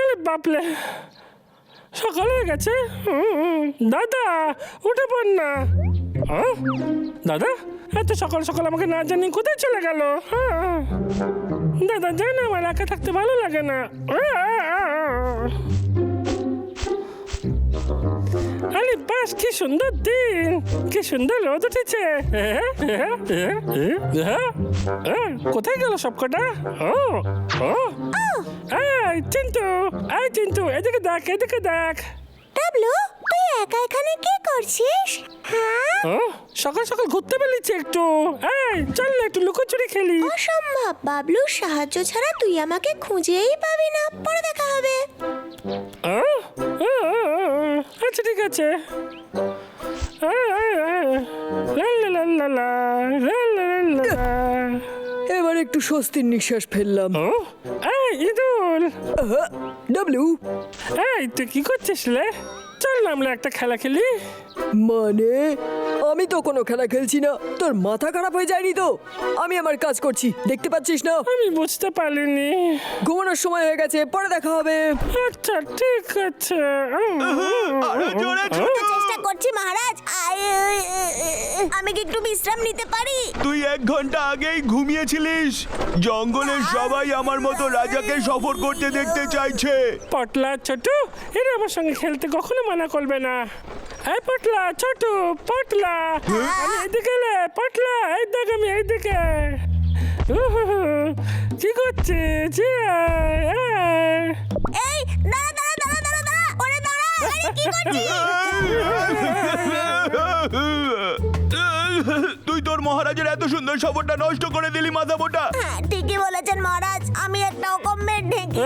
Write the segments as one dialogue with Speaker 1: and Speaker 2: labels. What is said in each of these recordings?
Speaker 1: আরে বাপলে সকাল হয়ে গেছে। দাদা, উঠে পড় না? দাদা, এত সকাল সকাল আমাকে না জানি কোথায় চলে গেল। দাদা জান আমার একা থাকতে ভালো লাগে না। আরে বাস কি সুন্দর দিন। কি সুন্দর রোদ উঠেছে। কোথায় গেল সবকটা? ও ও। এই চিন্তু আয় চিন্তু এদিকে দেখ এদিকে দেখ।
Speaker 2: ডাবলু একা এখানে কি করছিস? হ্যাঁ?
Speaker 1: সকাল সকাল ঘুরতে বেরিয়েছি একটু। এই চল না একটু লুকোচুরি খেলি।
Speaker 2: অসম্ভব বাবলুর সাহায্য ছাড়া তুই আমাকে খুঁজেই পাবি না। পরে দেখা হবে।
Speaker 1: আচ্ছা ঠিক আছে। আ, আ, আ, লা, লা, লা, লা, লা, লা, লা, লা, লা।
Speaker 3: এবার একটু স্বস্তির নিঃশ্বাস ফেললাম।
Speaker 1: ও? এই ইঁদুর।
Speaker 3: আহা, ডাবলু।
Speaker 1: এই তুই কি করছিস লে? চল আমরা একটা খেলা খেলি?
Speaker 3: মানে? আমি তো কোনো খেলা খেলছি না। তোর মাথা খারাপ হয়ে যায়নি তো? আমি আমার কাজ করছি দেখতে পাচ্ছিস না?
Speaker 1: আমি বুঝতে পারিনি।
Speaker 3: ঘুমানোর সময় হয়ে গেছে পরে দেখা হবে।
Speaker 1: আচ্ছা ঠিক আছে।
Speaker 4: আরও জোরে
Speaker 2: চেষ্টা করছি মহারাজ। আয়, আমি কি একটু বিশ্রাম নিতে পারি?
Speaker 4: তুই এক ঘণ্টা আগেই ঘুমিয়েছিলিস। জঙ্গলের সবাই আমার মতো রাজাকে সফর করতে দেখতে চাইছে।
Speaker 1: পটলা ছোট এরা আমার সঙ্গে খেলতে কখনো মানা করবে না। এই পটলা ছোট পটলা আমি এদিকে এলে পটলা এই দেখ আমি এইদিকে। কি করছিস? এই,
Speaker 2: দাঁড়া দাঁড়া দাঁড়া দাঁড়া দাঁড়া ওরে দাঁড়া আরে কি করছিস?
Speaker 4: তোর মহারাজের এত সুন্দর সফরটা নষ্ট করে দিলি মাথা মোটা
Speaker 2: হ্যাঁ, ঠিকই বলেছেন মহারাজ। আমি একটা অকম্মের ঢেকি।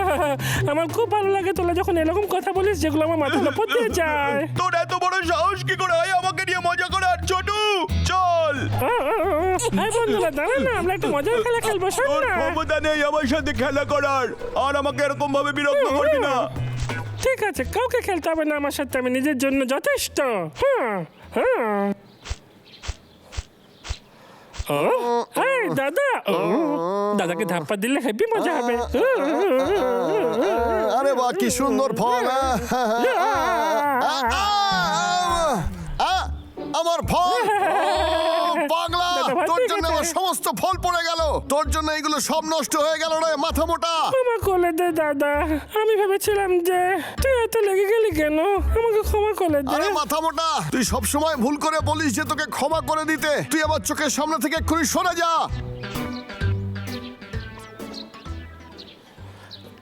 Speaker 1: আমার খুব ভালো লাগে তোরা যখন এরকম কথা বলিস যেগুলো আমার মাথার উপর দিয়ে যায়।
Speaker 4: তোর এত বড় সাহস কি করে হয়? আমাকে নিয়ে মজা করার ছোটু চল।
Speaker 1: এই বন্ধুরা দাঁড়া না আমরা একটা মজার খেলা খেলব শোন
Speaker 4: তোর
Speaker 1: না।
Speaker 4: ক্ষমতা নেই আমার সাথে খেলা করার আর আমাকে এরকম ভাবে বিরক্ত করবি না।
Speaker 1: ঠিক আছে কাউকে খেলতে হবে না আমার সাথে আমি নিজের জন্য যথেষ্ট। হ্যাঁ হ্যাঁ। ও এই দাদা ও দাদাকে ধাপ্পা দিলে হেভি মজা হবে
Speaker 5: আরে বা কি সুন্দর ফল! আমার ফল আমার সমস্ত ফল পড়ে গেল। তোর জন্য এগুলো সব নষ্ট হয়ে গেল রে মাথা মোটা।
Speaker 1: ক্ষমা করে দে দাদা। আমি ভেবেছিলাম যে তুই এত লেগে গেলি কেন? আমাকে ক্ষমা করে দে।
Speaker 5: আরে মাথা মোটা তুই সব সময় ভুল করে বলিস যে তোকে ক্ষমা করে দিতে। তুই আমার চোখের সামনে থেকে এক্ষুনি সরে যা।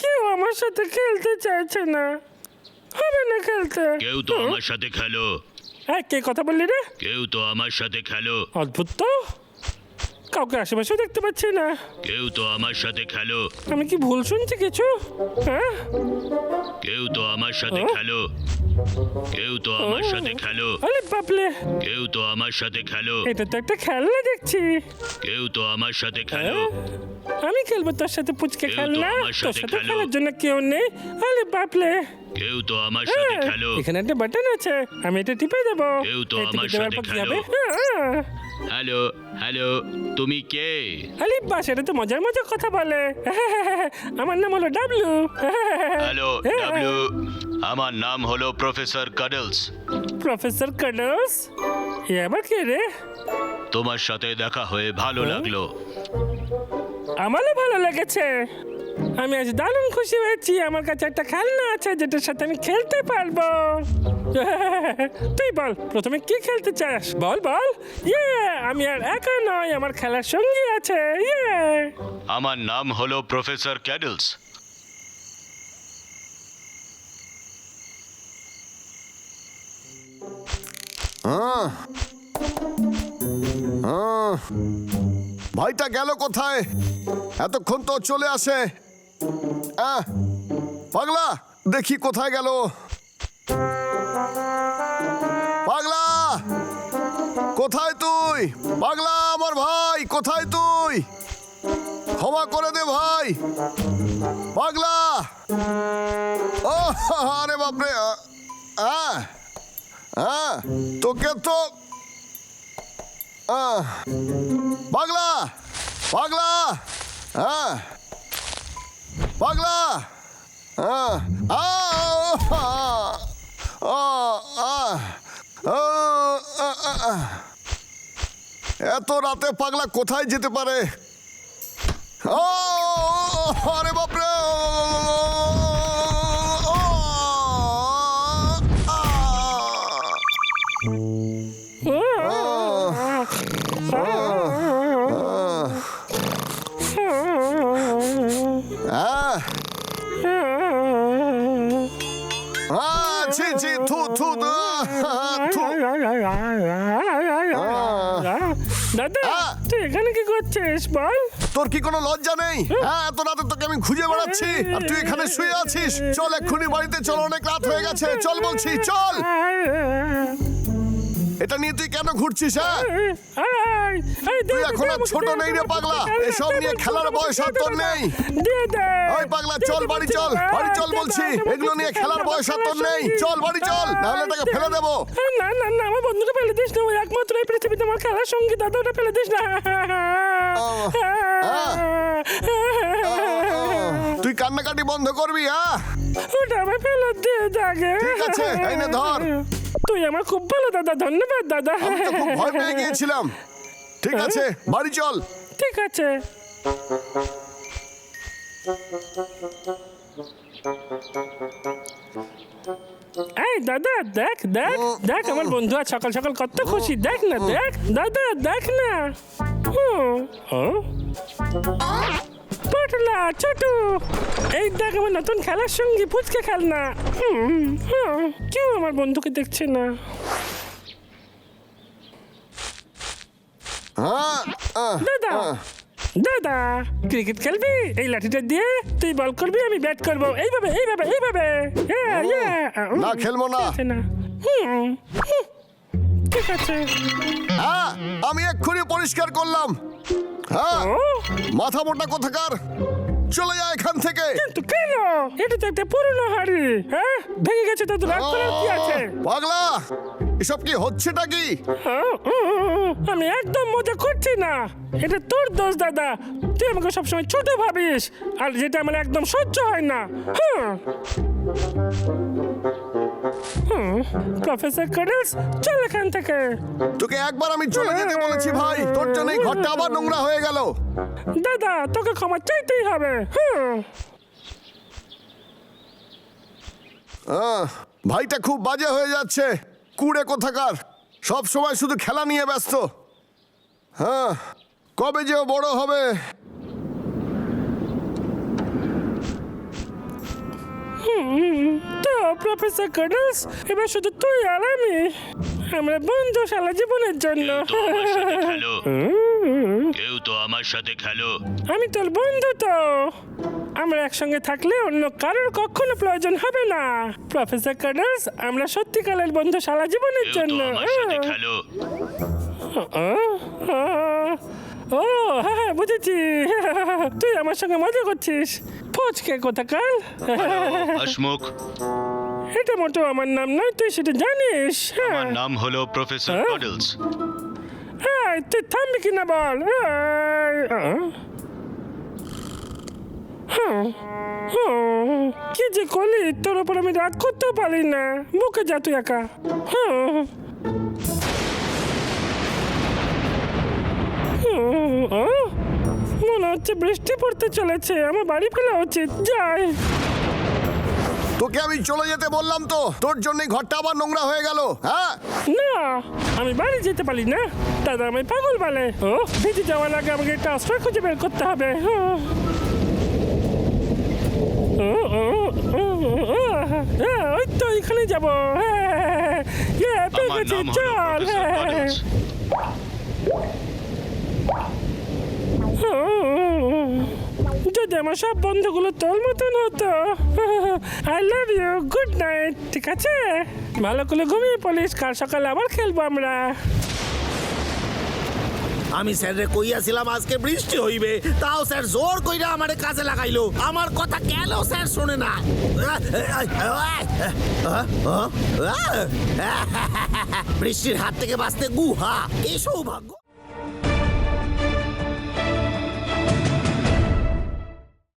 Speaker 1: কেউ আমার সাথে খেলতে চাইছে না। হবে না খেলতে।
Speaker 6: কেউ তো আমার সাথে খেলো।
Speaker 1: এই, কে কথা বললি রে?
Speaker 6: কেউ তো আমার সাথে খেলো।
Speaker 1: অদ্ভুত তো। কাউকে আশেপাশেও দেখতে পাচ্ছি না।
Speaker 6: কেউ তো আমার সাথে খেলো।
Speaker 1: আমি কি ভুল শুনছি কিছু? হ্যাঁ?
Speaker 6: কেউ তো আমার সাথে
Speaker 1: হ্যাঁ?
Speaker 6: খেলো। কেউ তো আমার সাথে খেলো।
Speaker 1: আরে বাপলে
Speaker 6: কেউ তো আমার সাথে খেলো।
Speaker 1: এটা তো একটা খেলনা দেখছি।
Speaker 6: কেউ তো আমার সাথে খেলো।
Speaker 1: হ্যাঁ? আমি খেলব তোর সাথে পুচকে খেলনা? তোর
Speaker 6: সাথে
Speaker 1: খেলার জন্য কেউ নেই? আরে বাপলে
Speaker 6: কেউ তো আমার সাথে
Speaker 1: হ্যাঁ,
Speaker 6: খেলো।
Speaker 1: এখানে একটা বাটন আছে। আমি এটা টিপে দেবো।
Speaker 6: কেউ তো আমার সাথে খেলো।
Speaker 1: হ্যাঁ,
Speaker 6: হ্যালো হ্যালো তুমি কে?
Speaker 1: আরে বাস এটা তো মজার মজার কথা বলে। আমার নাম হলো ডাবলু।
Speaker 6: হ্যালো ডাব্লিউ আমার নাম হলো প্রফেসর কাডলস।
Speaker 1: প্রফেসর কাডস এ আবার কে রে?
Speaker 6: তোমার সাথে দেখা হয়ে ভালো
Speaker 1: হ্যাঁ?
Speaker 6: লাগল।
Speaker 1: আমারও ভালো লেগেছে। আমি আজ দারুণ খুশি হয়েছি। আমার কাছে একটা খেলনা আছে যেটার সাথে আমি খেলতে পারব। তুই বল প্রথমে কি খেলতে চাস? বল বল। ইয়ে আমি আর একা নয় আমার খেলার সঙ্গী আছে। ইয়ে
Speaker 6: আমার নাম হলো প্রফেসর ক্যাডলস!
Speaker 5: ভাইটা গেল কোথায়? এতক্ষণ তো চলে আসে। পাগলা, দেখি কোথায় গেল। পাগলা, কোথায় তুই? পাগলা আমার ভাই, কোথায় তুই? ক্ষমা করে দে ভাই। পাগলা। ও, আরে বাপরে আহ হ্যাঁ তোকে তো। পাগলা পাগলা হ্যাঁ পাগলা হ্যাঁ আহ। এত রাতে পাগলা কোথায় যেতে পারে ও আরে বাপরে আহ, ছি ছি থু থু। আহ, থু
Speaker 1: দাদা
Speaker 5: আহ!
Speaker 1: তুই এখানে কি করছিস? বল।
Speaker 5: তোর কি কোনো লজ্জা নেই? হ্যাঁ এত রাতে তোকে আমি খুঁজে বেড়াচ্ছি। আর তুই এখানে শুয়ে আছিস। চল এক্ষুনি বাড়িতে চল অনেক রাত হয়ে গেছে। চল বলছি চল। এটা নিয়ে তুই কেন ঘুরছিস হ্যাঁ? তুই এখন আর ছোট নেই রে পাগলা। এসব নিয়ে খেলার বয়স আর তোর নেই। ওই পাগলা চল বাড়ি চল বাড়ি চল বলছি। এগুলো নিয়ে খেলার বয়স আর তোর নেই। চল বাড়ি চল নাহলে এটাকে ফেলে দেবো।
Speaker 1: না না না আমার বন্ধুটা ফেলে দিস না একমাত্র এই পৃথিবীতে আমার খেলার সঙ্গী দাদা ওটা ফেলে দিস না।
Speaker 5: তুই কান্নাকাটি বন্ধ করবি হ্যাঁ?
Speaker 1: ওটা আমার ফেরত দিয়ে যাগে
Speaker 5: ঠিক আছে, এই নে ধর।
Speaker 1: তুই আমার খুব ভালো দাদা ধন্যবাদ দাদা।
Speaker 5: আমি তো খুব ভয় পেয়ে গিয়েছিলাম। ঠিক আছে বাড়ি চল।
Speaker 1: ঠিক আছে। এই দাদা দেখ দেখ দেখ আমার বন্ধু আজ সকাল সকাল কত খুশি। দেখ না দেখ দাদা দেখ না। হুম, হুম। পটলা ছোটু। এই দেখ আমার নতুন খেলার সঙ্গী ফুচকে খেলনা। হুম, হুম। কেউ আমার বন্ধুকে দেখছে না।
Speaker 5: হ্যাঁ
Speaker 1: দাদা দাদা ক্রিকেট খেলবি? এই লাঠিটা দিয়ে তুই বল করবি আমি ব্যাট করব। এইভাবে এইভাবে এইভাবে। Yeah, yeah.
Speaker 5: না, খেলব না।
Speaker 1: ঠিক আছে।
Speaker 5: হ্যাঁ আমি এক্ষুনি পরিষ্কার করলাম। হ্যাঁ মাথা মোটা কোথাকার? চলে যা এখান থেকে।
Speaker 1: কিন্তু কেন? এটা তো একটা পুরনো হাড়ি হ্যাঁ? ভেঙে গেছে তো রাগ করার কি আছে?
Speaker 5: পাগলা এসব কি হচ্ছেটা কি?
Speaker 1: হ্যাঁ, আমি একদম মজা করছি না। এটা তোর দোষ দাদা। তুই আমাকে সবসময় ছোট ভাবিস আর যেটা আমার একদম সহ্য হয় না। হুম। প্রফেসর কার্ডলস চল এখান থেকে।
Speaker 5: তোকে একবার আমি চলে যেতে বলেছি ভাই। তোর জন্য এই ঘরটা আবার নোংরা হয়ে গেল।
Speaker 1: দাদা তোকে ক্ষমা চাইতেই হবে। হুম।
Speaker 5: আহ, ভাইটা খুব বাজে হয়ে যাচ্ছে। কুড়ে কোথাকার। সব সময় শুধু খেলা নিয়ে ব্যস্ত। হ্যাঁ কবে যে ও বড় হবে
Speaker 1: তো প্রফেসর কার্ডলস এবার শুধু তুই আর আমি আমরা বন্ধু সারা জীবনের জন্য।
Speaker 6: তো আমার সাথে খেলো। কেউ তো আমার সাথে খেলো।
Speaker 1: আমি তোর বন্ধু তো। আমরা একসঙ্গে থাকলে অন্য কারোর কখনো প্রয়োজন হবে না। প্রফেসর কার্ডলস আমরা সত্যিকালের বন্ধু সারা জীবনের
Speaker 6: কেউ তো
Speaker 1: জন্য।
Speaker 6: আমার সাথে খেলো।
Speaker 1: আহ, আহ, ও হ্যাঁ হ্যাঁ, বুঝেছি। তুই আমার সঙ্গে মজা করছিস। ফচকে কোথাকার?
Speaker 6: হাসমুখ।
Speaker 1: এটা মোটো আমার নাম নয় তুই সেটা জানিস হ্যাঁ।
Speaker 6: আমার নাম হলো প্রফেসর
Speaker 1: হ্যাঁ?
Speaker 6: কডলস
Speaker 1: হ্যাঁ তুই থামবি কিনা বল এই, আহ। হ্যাঁ, হ্যাঁ, কি যে করলি তোর ওপর আমি রাগ করতেও পারি না বুকে যা তুই একা হ্যাঁ। হুম, আহ, মনে হচ্ছে বৃষ্টি পড়তে চলেছে। আমার বাড়ি ফেলা উচিত। যাই।
Speaker 5: তোকে আমি চলে যেতে বললাম তো। তোর জন্যই ঘরটা আবার নোংরা হয়ে গেল হ্যাঁ?
Speaker 1: না আমি বাড়ি যেতে পারি না। দাদা আমি পাগল বলে। ও ভিজে যাওয়ার আগে আমাকে একটা আশ্রয় খুঁজে বের করতে হবে। হ্যাঁ, ওই তো এখানে যাব। হ্যাঁ, হ্যাঁ,
Speaker 6: হলো
Speaker 1: চল হ্যাঁ। যদি আমার সব বন্ধুগুলো তোর মতন হতো। I love you good night ঠিক আছে? ভালো করে ঘুমিয়ে পড়িস। কাল সকালে আবার খেলব আমরা।
Speaker 7: আমি স্যারে কইয়াছিলাম আজকে বৃষ্টি হইবে। তাও স্যার জোর কইরা আমারে কাজে লাগাইলো। আমার কথা কেন স্যার শোনে না? বৃষ্টির হাত থেকে বাঁচতে গুহা। এই সৌভাগ্য।